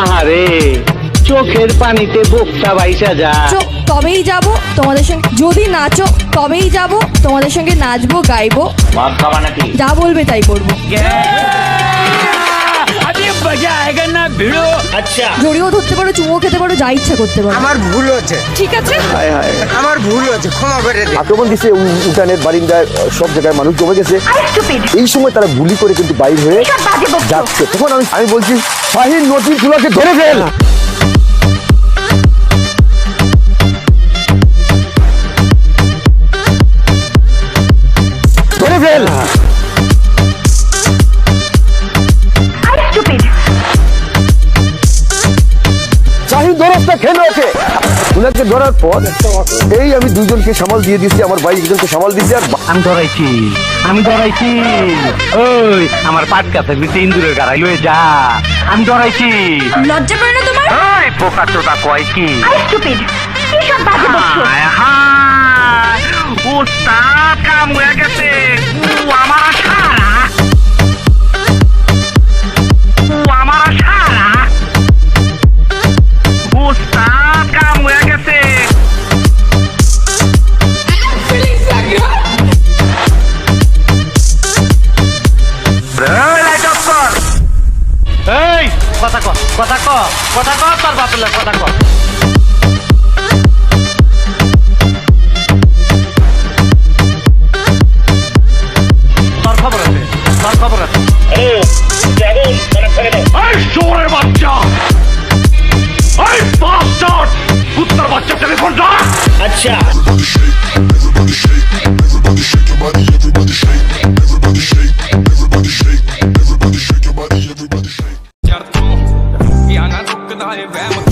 আহারে চোখের পানিতে বোকটা বাইসা যা। চোখ তবেই যাব তোমাদের সঙ্গে যদি নাচো তবেই যাব তোমাদের সঙ্গে নাচবো গাইবো। যা বলবে তাই করব। আচ্ছা। জড়িয়েও ধরতে পারো চুমো খেতে পারো যা ইচ্ছা করতে পারো। আমার ভুল হয়েছে। ঠিক আছে? আমার ভুল হয়েছে ক্ষমা করে দে। আক্রমণ দিছে উ- উঠানের বারিন্দায় সব জায়গায় মানুষ জমে গেছে। এই সময় তারা গুলি করে কিন্তু বাইর হয়ে যাচ্ছে। তখন আমি আমি বলছি শাহিন নদীর গুলোকে ধরে ফেল। ওনাকে ধরার পর এই আমি দুজনকে সামাল দিয়ে দিচ্ছি আমার ভাই একজনকে সামাল দিচ্ছি আর আমি ধরাইছি আমি ধরাইছি। ওই আমার পাট কাছে বিতে ইন্দুরের গাড়াই লয়ে যা। আমি ধরাইছি। লজ্জা করে না তোমার? ওই পোকা চোটা কয় কি? স্টুপিড কি সব হায় হায় উস্তাদ কাম হয়ে গেছে। উ আমার কথা কর কথা কর কথা কর তোর বাপের লাগে কথা কর তোর খবর আছে তোর খবর আছে। শোরের বাচ্চা! এই বাচ্চা টেলিফোন আচ্ছা। carnival.